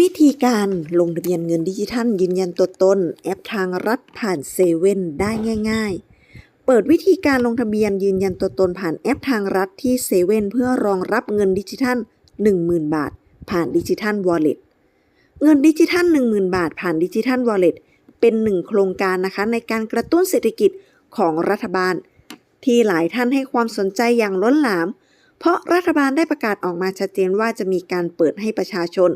วิธีการลงทะเบียนเงินดิจิทัล ยืนยันตัวตน แอปทางรัฐผ่านเซเว่นได้ง่าย ๆ เปิดวิธีการลงทะเบียนยืนยันตัวตนผ่านแอปทางรัฐที่เซเว่นเพื่อรองรับเงินดิจิทัล 10,000 บาท ผ่านดิจิทัลวอลเล็ตเงินดิจิทัล 10,000 บาท ผ่านดิจิทัลวอลเล็ตเป็นหนึ่งโครงการนะคะในการกระตุ้นเศรษฐกิจของรัฐบาล ที่หลายท่านให้ความสนใจอย่างล้นหลาม เพราะรัฐบาลได้ประกาศออกมาชัดเจนว่าจะมีการเปิดให้ประชาชน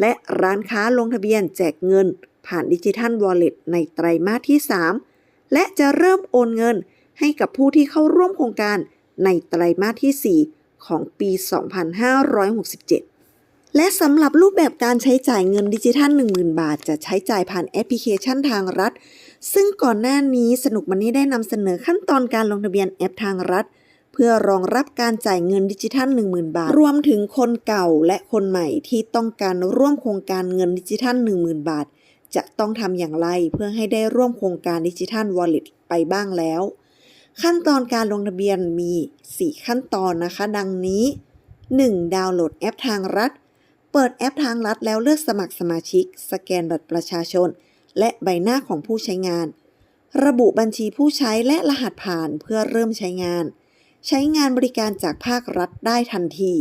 และร้านค้าลงทะเบียนแจกเงิน ผ่านดิจิทัลวอลเล็ตในไตรมาสที่ 3 และจะเริ่มโอนเงินให้กับผู้ที่เข้าร่วมโครงการในไตรมาสที่ 4 ของปี 2567 และสำหรับรูปแบบการใช้จ่ายเงินดิจิทัล 10,000 บาท จะใช้จ่ายผ่านแอปพลิเคชันทางรัฐ ซึ่งก่อนหน้านี้สนุกมันนี่ได้นำเสนอขั้นตอนการลงทะเบียนแอปทางรัฐ เพื่อรองรับการจ่ายเงินดิจิทัล 10,000 บาท รวมถึงคนเก่าและคนใหม่ที่ต้องการร่วมโครงการเงินดิจิทัล 10,000 บาท จะต้องทำอย่างไรเพื่อให้ได้ร่วมโครงการดิจิทัลวอลเล็ตไปบ้างแล้ว ขั้นตอนการลงทะเบียนมี 4 ขั้นตอนนะคะ ดังนี้ 1. ดาวน์โหลดแอปทางรัฐ เปิดแอปทางรัฐแล้วเลือกสมัครสมาชิก สแกนบัตรประชาชน และใบหน้าของผู้ใช้งาน ระบุบัญชีผู้ใช้และรหัสผ่านเพื่อเริ่มใช้งาน ใช้งานบริการจากภาครัฐได้ทันที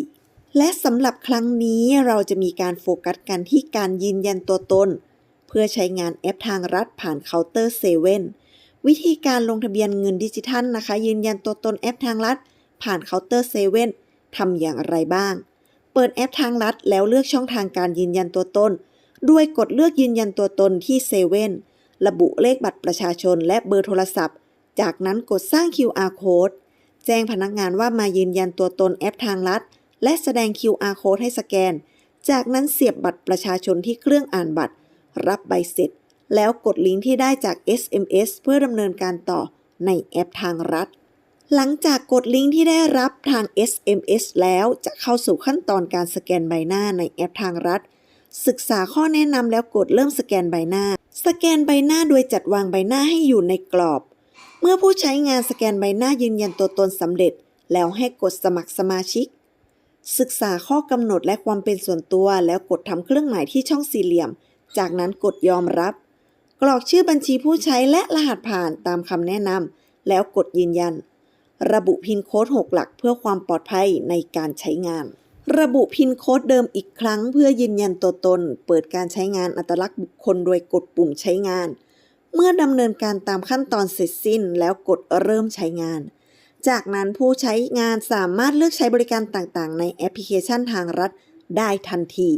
และสำหรับครั้งนี้เราจะมีการโฟกัสกันที่การยืนยันตัวตน เพื่อใช้งานแอปทางรัฐผ่านเคาน์เตอร์เซเว่นวิธีการลงทะเบียนเงินดิจิทัลนะคะ ยืนยันตัวตนแอปทางรัฐ ผ่านเคาน์เตอร์เซเว่นทำอย่างไรบ้าง เปิดแอปทางรัฐ แล้วเลือกช่องทางการยืนยันตัวตน ด้วยกดเลือกยืนยันตัวตนที่เซเว่นระบุเลขบัตรประชาชนและเบอร์โทรศัพท์ จากนั้นกดสร้าง QR code แจ้งพนักงานว่ามายืนยันตัวตนแอปทางรัฐและแสดง QR code ให้สแกน จากนั้นเสียบบัตรประชาชนที่เครื่องอ่านบัตร รับใบเสร็จ แล้วกดลิงก์ที่ได้จาก SMS เพื่อดำเนินการต่อในแอปทางรัฐ หลังจากกดลิงก์ที่ได้รับทาง SMS แล้วจะเข้าสู่ขั้นตอนการสแกนใบหน้าในแอปทางรัฐ ศึกษาข้อแนะนำแล้วกดเริ่มสแกนใบหน้า สแกนใบหน้าโดยจัดวางใบหน้าให้อยู่ในกรอบ เมื่อผู้ใช้งานสแกนใบหน้ายืนยันตัวตนสำเร็จ แล้วให้กดสมัครสมาชิก ศึกษาข้อกำหนดและความเป็นส่วนตัวแล้วกดทำเครื่องหมายที่ช่องสี่เหลี่ยม จากนั้นกดยอมรับ กรอกชื่อบัญชีผู้ใช้และรหัสผ่านตามคำแนะนำแล้วกดยืนยัน ระบุพินโค้ด 6 หลักเพื่อความปลอดภัยในการใช้งาน ระบุพินโค้ดเดิมอีกครั้ง เพื่อยืนยันตัวตน เปิดการใช้งานอัตลักษณ์บุคคลโดยกดปุ่มใช้งาน เมื่อดำเนินการตามขั้นตอนเสร็จสิ้นแล้วกดเริ่มใช้งาน จากนั้นผู้ใช้งานสามารถเลือกใช้บริการต่างๆ ในแอปพลิเคชันทางรัฐได้ทันที